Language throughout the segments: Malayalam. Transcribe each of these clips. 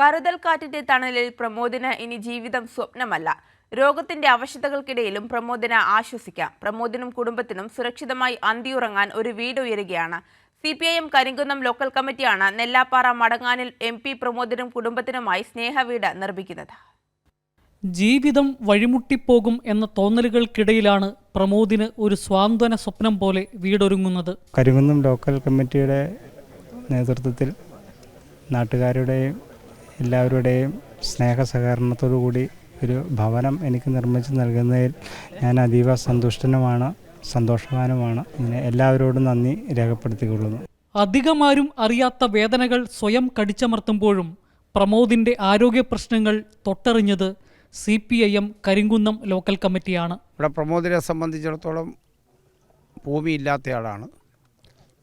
കരുതൽ കാറ്റിന്റെ തണലിൽ പ്രമോദിന് ഇനി ജീവിതം സ്വപ്നമല്ല. രോഗത്തിന്റെ അവശതകൾക്കിടയിലും പ്രമോദിന് ആശ്വസിക്കാം. പ്രമോദിനും കുടുംബത്തിനും സുരക്ഷിതമായി അന്തിയുറങ്ങാൻ ഒരു വീട് ഉയരുകയാണ്. C P I M Karinkunnam local കമ്മിറ്റിയാണ് നെല്ലാപ്പാറ മടങ്ങാനിൽ എം പി പ്രമോദിനും കുടുംബത്തിനുമായി സ്നേഹവീട് നിർമ്മിക്കുന്നത്. ജീവിതം വഴിമുട്ടിപ്പോകും എന്ന തോന്നലുകൾക്കിടയിലാണ് പ്രമോദിന് ഒരു സ്വാന്തന സ്വപ്നം പോലെ വീടൊരുങ്ങുന്നത്. കരിങ്കുന്നം ലോക്കൽ കമ്മിറ്റിയുടെ നേതൃത്വത്തിൽ നാട്ടുകാരുടെയും എല്ലാവരുടെയും സ്നേഹ സഹകരണത്തോടു കൂടി ഒരു ഭവനം എനിക്ക് നിർമ്മിച്ച് നൽകുന്നതിൽ ഞാൻ അതീവ സന്തുഷ്ടനുമാണ് സന്തോഷവാനുമാണ്. ഇങ്ങനെ എല്ലാവരോടും നന്ദി രേഖപ്പെടുത്തിക്കൊള്ളുന്നു. അധികമാരും അറിയാത്ത വേദനകൾ സ്വയം കടിച്ചമർത്തുമ്പോഴും പ്രമോദിന്റെ ആരോഗ്യ പ്രശ്നങ്ങൾ തൊട്ടറിഞ്ഞത് C P I M Karinkunnam local കമ്മിറ്റിയാണ്. ഇവിടെ പ്രമോദിനെ സംബന്ധിച്ചിടത്തോളം ഭൂമിയില്ലാത്തയാളാണ്.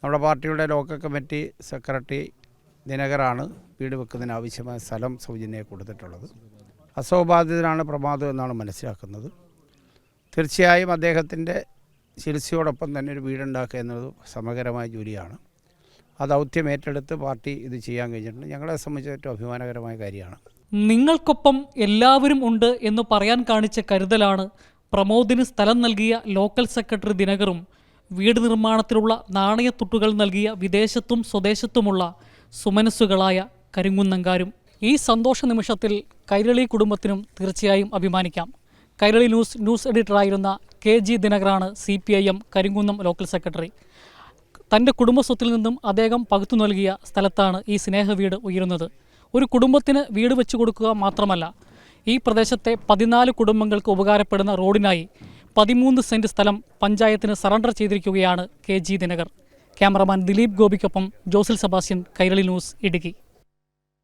നമ്മുടെ പാർട്ടിയുടെ ലോക്കൽ കമ്മിറ്റി സെക്രട്ടറി ദിനകരാണ് വീട് വെക്കുന്നതിന് ആവശ്യമായ സ്ഥലം സൗജന്യമായി കൊടുത്തിട്ടുള്ളത്. അസുഖബാധിതനാണ് പ്രമാദം എന്നാണ് മനസ്സിലാക്കുന്നത്. തീർച്ചയായും അദ്ദേഹത്തിന്റെ ചികിത്സയോടൊപ്പം തന്നെ ഒരു വീടുണ്ടാക്കുക എന്നത് സമഗ്രമായ ജോലിയാണ്. ആ ദൗത്യം ഏറ്റെടുത്ത് പാർട്ടി ഇത് ചെയ്യാൻ കഴിഞ്ഞിട്ടുണ്ട്. ഞങ്ങളെ സംബന്ധിച്ച് ഏറ്റവും അഭിമാനകരമായ കാര്യമാണ്. നിങ്ങൾക്കൊപ്പം എല്ലാവരും ഉണ്ട് എന്ന് പറയാൻ കാണിച്ച കരുതലാണ് പ്രമോദിന് സ്ഥലം നൽകിയ ലോക്കൽ സെക്രട്ടറി ദിനകറും വീട് നിർമ്മാണത്തിലുള്ള നാണയത്തുട്ടുകൾ നൽകിയ വിദേശത്തും സ്വദേശത്തുമുള്ള സുമനസ്സുകളായ കരിങ്കുന്നങ്കാരും ഈ സന്തോഷ നിമിഷത്തിൽ കൈരളി കുടുംബത്തിനും തീർച്ചയായും അഭിമാനിക്കാം. കൈരളി ന്യൂസ് ന്യൂസ് എഡിറ്ററായിരുന്ന K G ദിനകറാണ് C P I M Karinkunnam local secretary. തന്റെ കുടുംബസ്വത്തിൽ നിന്നും അദ്ദേഹം പകുത്തു നൽകിയ സ്ഥലത്താണ് ഈ സ്നേഹ വീട് ഉയരുന്നത്. ഒരു കുടുംബത്തിന് വീട് വെച്ചു കൊടുക്കുക മാത്രമല്ല ഈ പ്രദേശത്തെ പതിനാല് കുടുംബങ്ങൾക്ക് ഉപകാരപ്പെടുന്ന റോഡിനായി പതിമൂന്ന് സെന്റ് സ്ഥലം പഞ്ചായത്തിന് സറണ്ടർ ചെയ്തിരിക്കുകയാണ് K G Dinakar. Cameraman Dileep ഗോപിക്കൊപ്പം Josil Sebastian Kairali news Idukki